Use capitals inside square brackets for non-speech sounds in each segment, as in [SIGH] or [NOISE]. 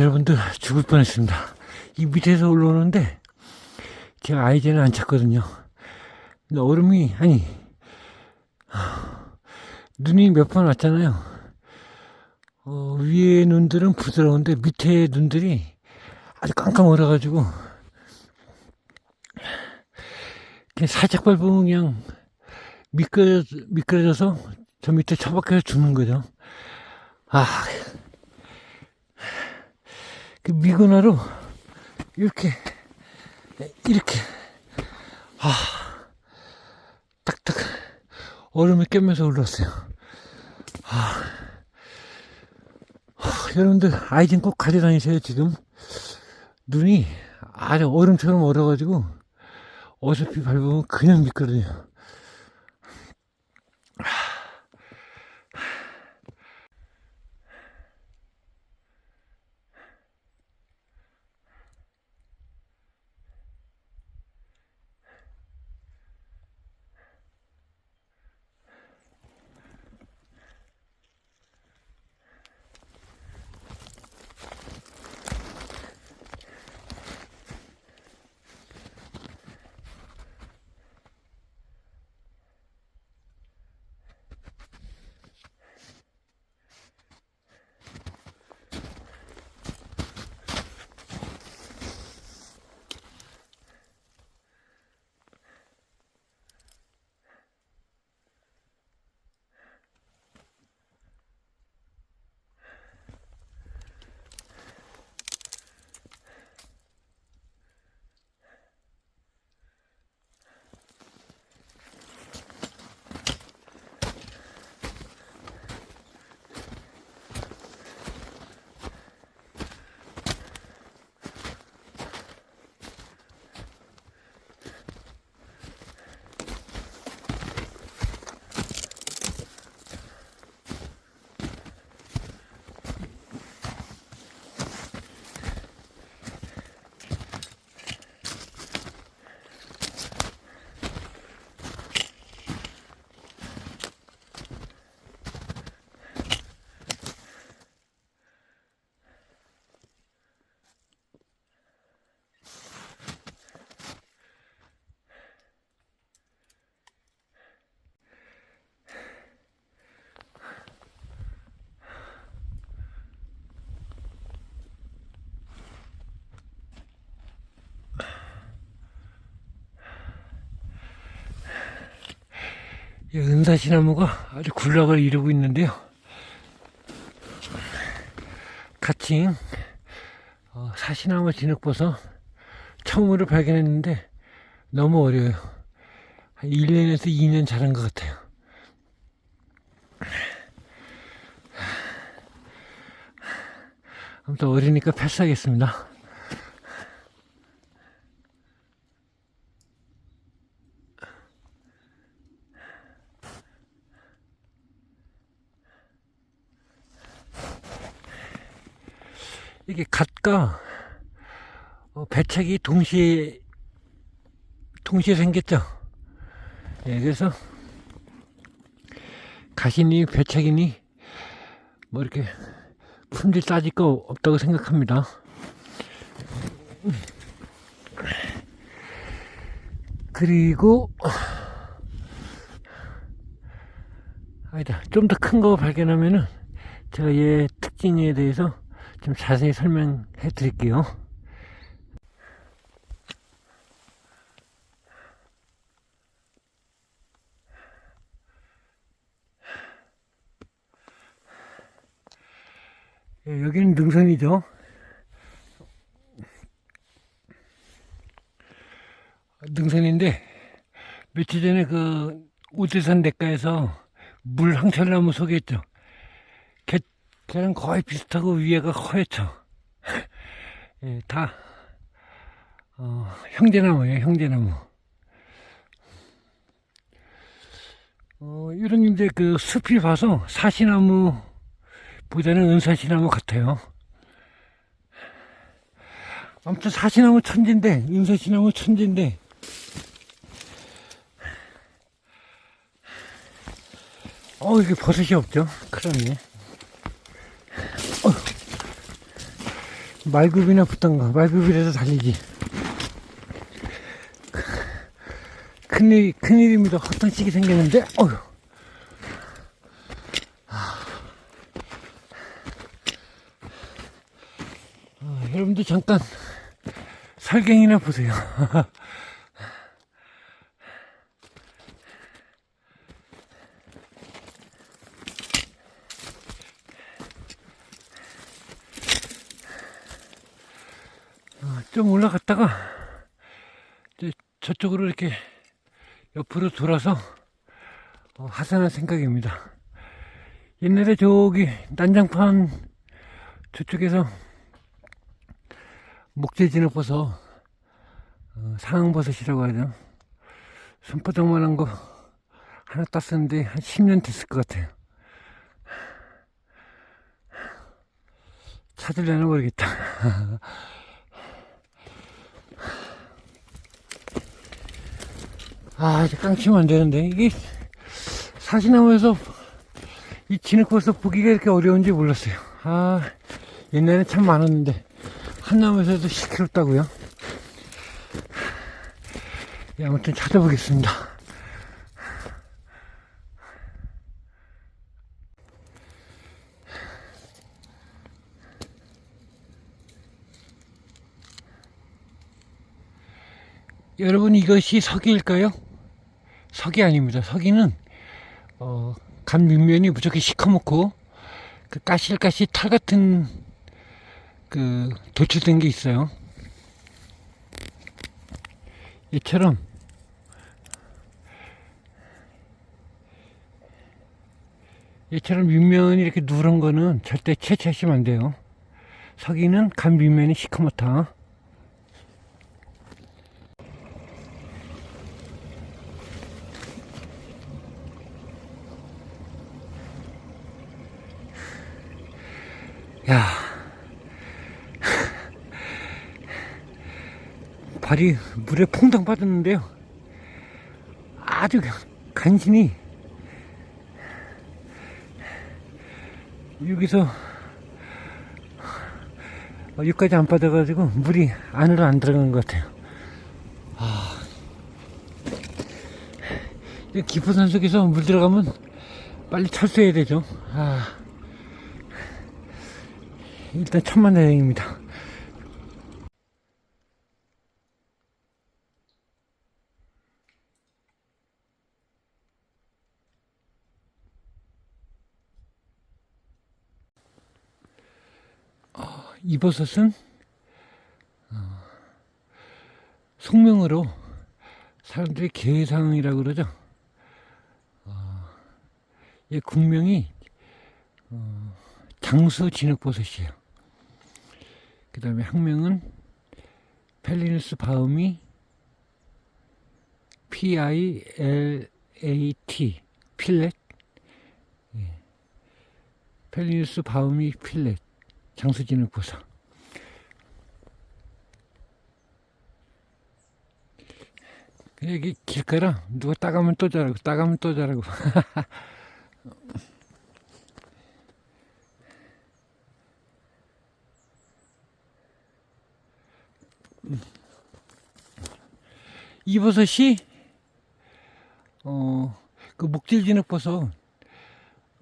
여러분들 죽을 뻔했습니다. 이 밑에서 올라오는데 제가 아이젠을 안 찾거든요. 근데 얼음이 아니 하, 눈이 몇 번 왔잖아요. 어, 위에 눈들은 부드러운데 밑에 눈들이 아주 깜깜 얼어가지고 그냥 살짝 밟으면 그냥 미끄러, 미끄러져서 저 밑에 처박혀서 죽는 거죠. 아, 그 미군화로 이렇게, 이렇게, 아, 딱딱 얼음을 깨면서 올랐어요. 아, 하, 여러분들 아이젠 꼭 가져다니세요, 지금. 눈이 아주 얼음처럼 얼어가지고 어차피 밟으면 그냥 미끄러져요. 은사시나무가 아주 군락을 이루고 있는데요. 가칭 어, 사시나무 진흙버섯 처음으로 발견했는데 너무 어려요. 한 1년에서 2년 자란 것 같아요. 아무튼 어리니까 패스하겠습니다. 이게 갓과 어, 배책이 동시에 동시에 생겼죠. 예, 그래서 가시니 배책이니 뭐 이렇게 품질 따질 거 없다고 생각합니다. 그리고 아니다 좀 더 큰 거 발견하면은 제가 얘 특징에 대해서 좀 자세히 설명해 드릴게요. 예, 여기는 능선이죠. 능선인데 며칠 전에 그 우대산 대가에서 물 항철나무 소개했죠. 걔, 걔랑 거의 비슷하고 위에가 허옇죠. [LAUGHS] 예, 다 어, 형제나무예요, 형제나무. 어, 이런 이제 그 숲이 봐서 사시나무 보다는 은사시나무 같아요. 아무튼 사시나무 천지인데, 은사시나무 천지인데, 어, 이게 버섯이 없죠? 큰일 났네. 말굽이나 붙던가 말굽이라도 달리지 큰일 큰일입니다. 헛탕치기 생겼는데? 어휴. 아, 여러분들 잠깐 설경이나 보세요 [LAUGHS] 아, 좀 올라갔다가 이제 저쪽으로 이렇게 옆으로 돌아서 어, 하산할 생각입니다. 옛날에 저기 난장판 저쪽에서 목재진흙버섯 어, 상황버섯이라고 하죠. 손바닥만한 거 하나 땄었는데 한 10년 됐을 것 같아요. 찾으려나 모르겠다. [LAUGHS] 아, 이제 깡치면 안 되는데. 이게 사시나무에서 이 진흙버섯 보기가 이렇게 어려운지 몰랐어요. 아, 옛날에는 참 많았는데. 한 나무에서도 시끄럽다고요. 예, 아무튼 찾아보겠습니다. 여러분 이것이 석이일까요? 석이 아닙니다. 석이는 어, 간 밑면이 무척히 시커멓고 그 까실까실 털 같은 그 도출된 게 있어요. 이처럼 이처럼 밑면이 이렇게 누런 거는 절대 채취하시면 안 돼요. 석이는 간 밑면이 시커멓다. 발이 물에 퐁당 빠졌는데요. 아주 간신히 여기서 여기까지 안 빠져가지고 물이 안으로 안 들어간 것 같아요. 아. 이 깊은 산 속에서 물 들어가면 빨리 철수해야 되죠. 아. 일단 천만 다행입니다. 이 버섯은 어, 속명으로 사람들이 개상이라고 그러죠. 어, 이 국명이 어, 장수 진흙버섯이에요. 그 다음에 학명은 펠리누스 바움이 P-I-L-A-T 필렛 예. 펠리누스 바움이 필렛 장수진흙버섯 여기 길가라. 누가 따가면 또 자라고 따가면 또 자라고. [LAUGHS] 이 버섯이 어, 그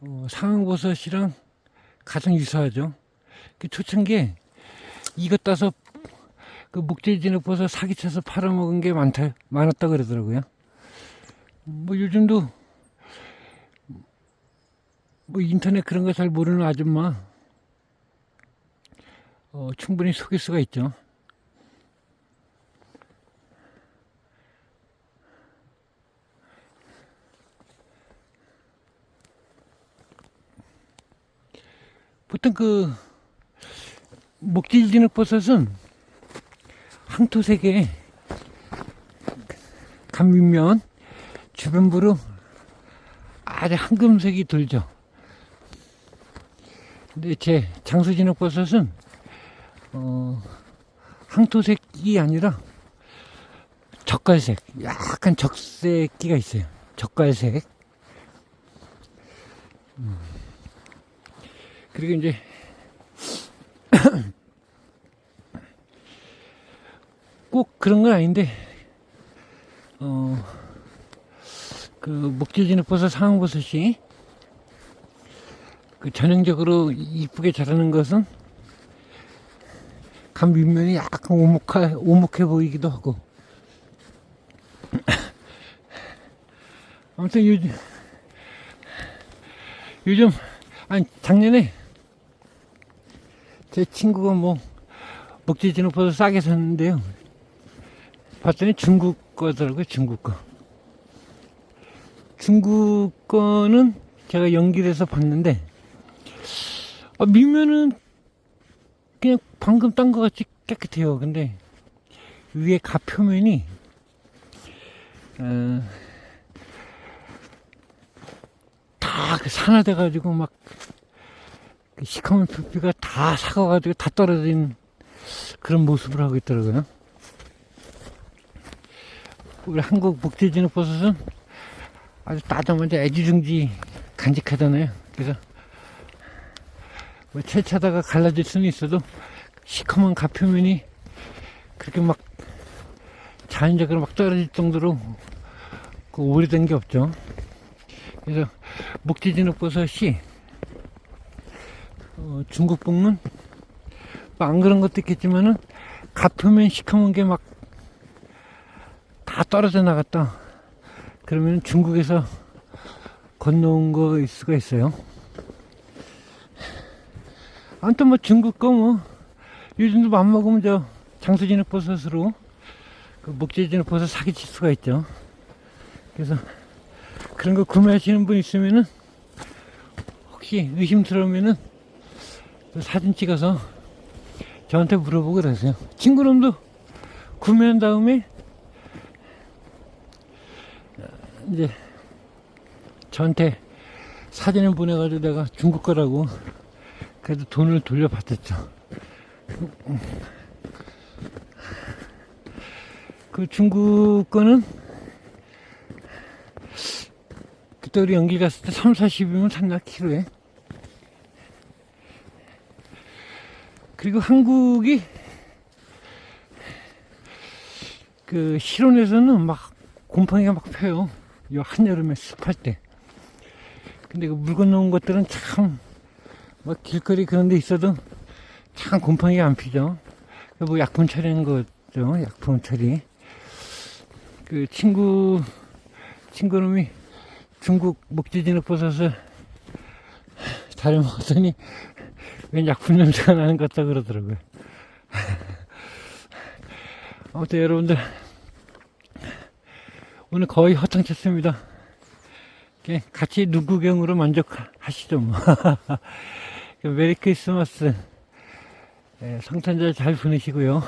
어, 상황버섯이랑 가장 유사하죠. 그 초창기에 이거 따서 그 목질진흙버섯 사기쳐서 팔아먹은 게 많다 많았다 그러더라고요. 뭐 요즘도 뭐 인터넷 그런 거 잘 모르는 아줌마 어, 충분히 속일 수가 있죠. 보통 그 목질진흙 버섯은 항토색에 감미면 주변부로 아주 황금색이 돌죠. 근데 제 장수진흙 버섯은 어, 항토색이 아니라 젓갈색, 약간 적색기가 있어요. 젓갈색. 음. 그리고 이제 꼭 그런 건 아닌데, 어, 그, 목재진을 버섯, 상황버섯이, 그 전형적으로 이쁘게 자라는 것은, 간 밑면이 약간 오목해, 오목해 보이기도 하고. [COUGHS] 아무튼 요즘, 요즘, 아니, 작년에, 제 친구가 뭐, 목재진을 버섯 싸게 샀는데요. 봤더니 중국 거더라고요, 중국 거. 중국 거는 제가 연길에서 봤는데, 아, 밑면은 그냥 방금 딴 거 같이 깨끗해요. 근데 위에 가표면이, 어, 다그 산화돼가지고 막, 그 시커먼 표피가 다 사가가지고 다 떨어진 그런 모습을 하고 있더라고요. 우리 한국 목재진흙 버섯은 아주 따자마자 애지중지 간직하잖아요. 그래서 뭐 채차다가 갈라질 수는 있어도 시커먼 가표면이 그렇게 막 자연적으로 막 떨어질 정도로 그 오래된 게 없죠. 그래서 목재진흙 버섯이 어, 중국 볶는 뭐안 그런 것도 있겠지만은 가표면 시커먼 게막 다 떨어져 나갔다. 그러면 중국에서 건너온 거일 수가 있어요. 아무튼 뭐 중국 거 뭐 요즘도 맘 먹으면 저 장수진흙 버섯으로 그 목재진흙 버섯 사기칠 수가 있죠. 그래서 그런 거 구매하시는 분 있으면은 혹시 의심스러우면은 그 사진 찍어서 저한테 물어보고 그러세요. 친구놈도 구매한 다음에 이제 저한테 사진을 보내가지고 내가 중국 거라고 그래도 돈을 돌려받았죠. 그 중국 거는 그때 우리 연기 갔을 때 3, 40이면 샀나 키로에 그리고 한국이 그 실온에서는 막 곰팡이가 막 펴요. 이 한여름에 습할 때. 근데 그 물 건너온 것들은 참, 뭐 길거리 그런 데 있어도 참 곰팡이가 안 피죠. 그뭐 약품 처리한 거죠. 약품 처리. 그 친구, 친구놈이 중국 목지진흙 버섯을 다려 먹었더니 왠 약품 냄새가 나는 것 같다 그러더라고요. [LAUGHS] 아무튼 여러분들 오늘 거의 허탕쳤습니다. 같이 누구경으로 만족하시죠 뭐. [LAUGHS] 메리 크리스마스 예, 성탄절 잘 보내시고요.